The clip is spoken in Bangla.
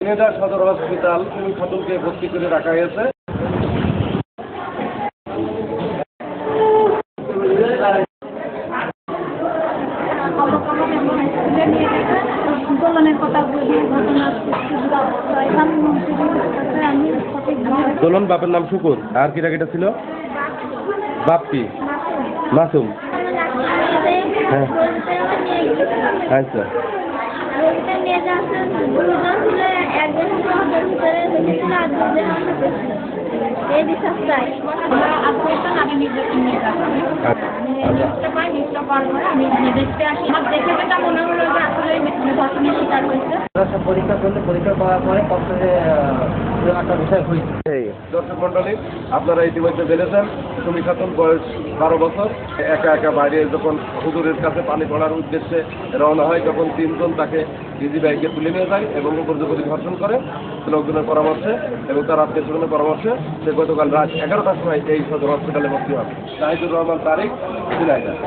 ঝিনেদা সদর হসপিটাল সুমি খাতুনকে ভর্তি করে রাখা হয়েছে। আন্দোলনের কথা বলি ঘটনা প্রধানমন্ত্রী আমি সঠিক দোলন, বাপের নাম শুকুর। আর কিটা কিটা ছিল? বাপ্পি মাসুম। হ্যাঁ। আচ্ছা আমি দেখতে আসি। দেখে যেটা মনে হলো যে আসলে ধর্ষণের শিকার হয়েছে আপনারা ইতিমধ্যে জেনেছেন, সুমি খাতুন বয়স বারো বছর। একা একা বাইরে যখন হুজুরের কাছে পানি পড়ার উদ্দেশ্যে রওনা হয়, তখন তিনজন তাকে ইজি বাইকে তুলে নিয়ে যায় এবং উপর্যুপরি ধর্ষণ করে। লোকজনের পরামর্শে এবং তার আত্মীয় স্বজনের পরামর্শে সে গতকাল রাত এগারোটার সময় এই সদর হসপিটালে ভর্তি হবে শাহিদুর রহমান ঝিনাইদহ